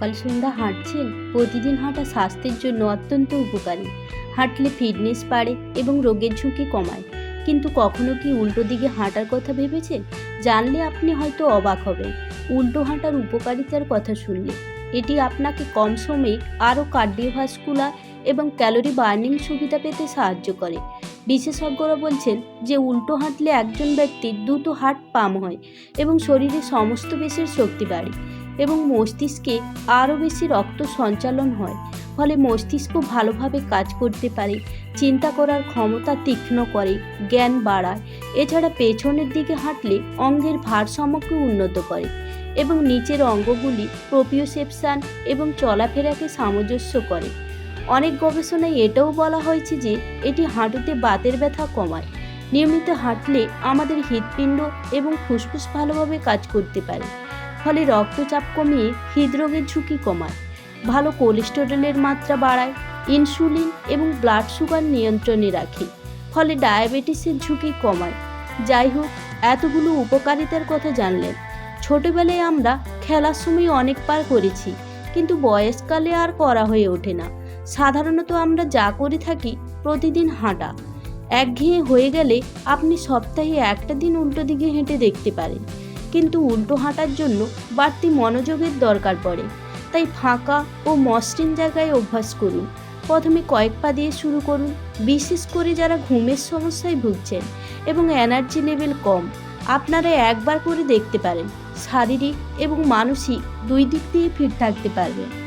সকাল সন্ধ্যা হাঁটছেন, প্রতিদিন হাঁটা স্বাস্থ্যের জন্য অত্যন্ত উপকারী। হাঁটলে ফিটনেস বাড়ে এবং রোগের ঝুঁকি কমায়। কিন্তু কখনো কি উল্টো দিকে হাঁটার কথা ভেবেছেন? জানলে আপনি হয়তো অবাক হবেন। উল্টো হাঁটার উপকারিতার কথা শুনলে। এটি আপনাকে কম সময়ে আরও কার্ডিওভাস্কুলার এবং ক্যালোরি বার্নিং সুবিধা পেতে সাহায্য করে। বিশেষজ্ঞরা বলছেন যে উল্টো হাঁটলে একজন ব্যক্তির দ্রুত হার্ট পাম্প হয় এবং শরীরের সমস্ত পেশির শক্তি বাড়ে। এবং মস্তিষ্কে আরও বেশি রক্ত সঞ্চালন হয়, ফলে মস্তিষ্ক ভালোভাবে কাজ করতে পারে, চিন্তা করার ক্ষমতা তীক্ষ্ণ করে, জ্ঞান বাড়ায়, এছাড়া পেছনের দিকে হাঁটলে অঙ্গের ভারসাম্যকে উন্নত করে এবং নিচের অঙ্গগুলি প্রপিওসেপশান এবং চলাফেরাকে সামঞ্জস্য করে। অনেক গবেষণায় এটাও বলা হয়েছে যে এটি হাঁটুতে বাতের ব্যথা কমায়। নিয়মিত হাঁটলে আমাদের হৃৎপিণ্ড এবং ফুসফুস ভালোভাবে কাজ করতে পারে। ফলে রক্তচাপ কমিয়ে হৃদরোগের ঝুঁকি কমায়। ভালো কোলেস্টেরলের মাত্রা বাড়ায়, ইনসুলিন এবং ব্লাড সুগার নিয়ন্ত্রণে রাখে, ফলে ডায়াবেটিসের ঝুঁকি কমায়। যাই হোক, এতগুলো উপকারিতার কথা জানলেন। ছোটবেলায় আমরা খেলার সময় অনেক পার করেছি, কিন্তু বয়সকালে আর করা হয়ে ওঠে না। সাধারণত আমরা যা করে থাকি প্রতিদিন হাঁটা। একঘেয়ে হয়ে গেলে আপনি সপ্তাহে একটা দিন উল্টো দিকে হেঁটে দেখতে পারেন। কিন্তু উল্টো হাঁটার জন্য বাড়তি মনোযোগের দরকার পড়ে। তাই ফাঁকা ও মসৃণ জায়গায় অভ্যাস করুন। প্রথমে কয়েক পা দিয়ে শুরু করুন। বিশেষ করে যারা ঘুমের সমস্যায় ভুগছেন এবং এনার্জি লেভেল কম, আপনারা একবার করে দেখতে পারেন। শারীরিক এবং মানসিক দুই দিক দিয়ে ফিট থাকতে পারবেন।